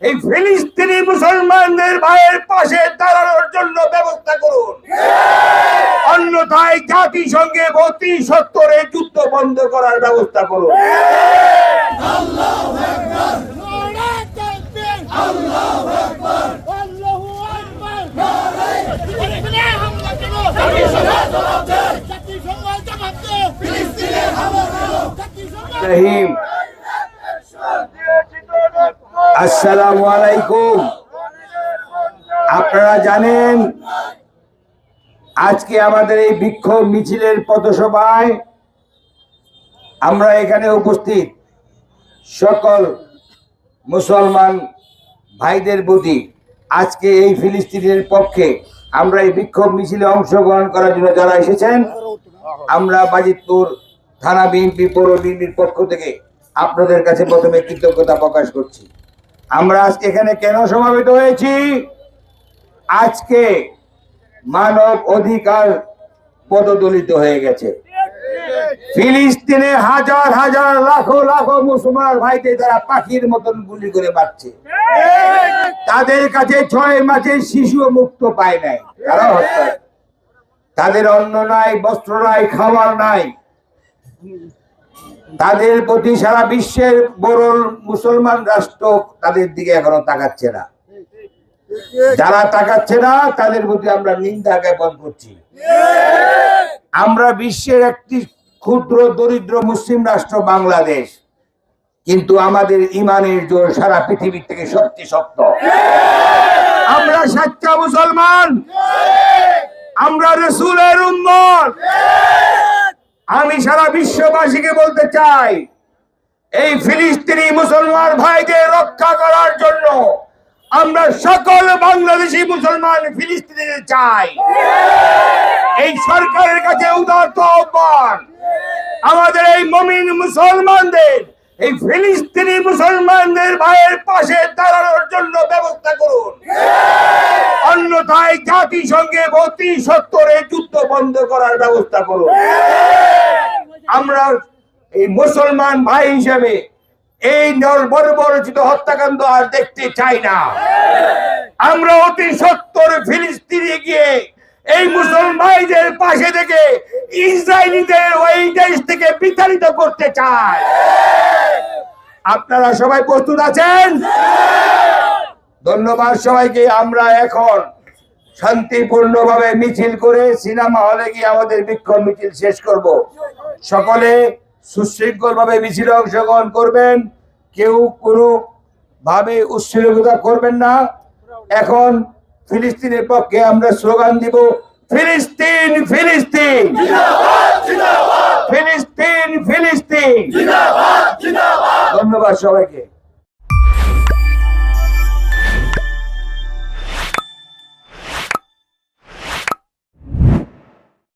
এই ফিলিস্তিনি মুসলমানদের ভাইয়ের পাশে দাঁড়ানোর জন্য ব্যবস্থা করুন। অন্যথায় জাতিসংঘে অতি সত্তরে যুদ্ধ বন্ধ করার ব্যবস্থা করুন। নারে আসসালামু আলাইকুম। আপনারা জানেন, আজকে আমাদের এই বিক্ষোভ মিছিলের পথসভায় আমরা এখানে উপস্থিত সকল মুসলমান ভাইদের প্রতি আজকে এই ফিলিস্তিনের পক্ষে আমরা এই বিক্ষোভ মিছিলে অংশগ্রহণ করার জন্য যারা এসেছেন, আমরা বাজিতপুর থানা বিএনপি পৌর বিএনপির পক্ষ থেকে আপনাদের কাছে প্রথমে কৃতজ্ঞতা প্রকাশ করছি। আমরা আজকে এখানে কেন সমাবেত হয়েছি? আজকে মানব অধিকার পদদলিত হয়ে গেছে। ফিলিস্তিনে হাজার হাজার লাখো লাখো মুসলমান ভাইদের তারা পাখির মতন গুলি করে মারছে। তাদের কাছে ছয় মাসে শিশু মুক্ত পায় নাই। তারা হত্যা তাদের অন্ন নাই, বস্ত্র নাই, খাবার নাই। তাদের প্রতি সারা বিশ্বের বড় মুসলমান রাষ্ট্র তাদের দিকে এখনও তাকাচ্ছে না। যারা তাকাচ্ছে না, তাদের প্রতি আমরা নিন্দা জ্ঞাপন করছি। আমরা বিশ্বের একটি ক্ষুদ্র, দরিদ্র মুসলিম রাষ্ট্র বাংলাদেশ, কিন্তু আমাদের ইমানের জোর সারা পৃথিবীর থেকে সবচেয়ে শক্ত। আমরা সাচ্চা মুসলমান। আমরা রসুলের উম্মত। আমি সারা বিশ্ববাসীকে বলতে চাই, এই ফিলিস্তিনি মুসলমান ভাইদের রক্ষা করার জন্য আমরা সকল বাংলাদেশি মুসলমান ফিলিস্তিনে চাই। এই সরকারের কাছে উদারত আহ্বান, আমাদের এই মমিন মুসলমানদের, এই ফিলিস্তিনি মুসলমানদের ভাইয়ের পাশে দাঁড়ানোর জন্য ব্যবস্থা করুন। অন্যথায় জাতিসংঘে অতি সত্তরে যুদ্ধ বন্ধ করার ব্যবস্থা করুন। আমরা এই মুসলমান ভাই হিসেবে এই বর্বরচিত হত্যাকাণ্ড আর দেখতে চাই না। আমরা অতি সত্তর ফিলিস্তিনে গিয়ে এই মুসলমানদের পাশে থেকে ইসরায়েলিদের ওই দেশ থেকে বিতাড়িত করতে চাই। আপনারা সবাই প্রস্তুত আছেন? ধন্যবাদ সবাইকে। আমরা এখন শান্তিপূর্ণভাবে মিছিল করে সিনেমা হলে গিয়ে আমাদের বিক্ষোভ মিছিল শেষ করব। সকলে সুশৃঙ্খল ভাবে মিছিলে অংশগ্রহণ করবেন। কেউ কোনো ভাবে উচ্ছৃঙ্খলতা করবেন না। এখন ফিলিস্তিনের পক্ষে আমরা স্লোগান দিব, ফিলিস্তিন ফিলিস্তিন। ফিলিস্তিন ফিলিস্তিন। ধন্যবাদ সবাইকে।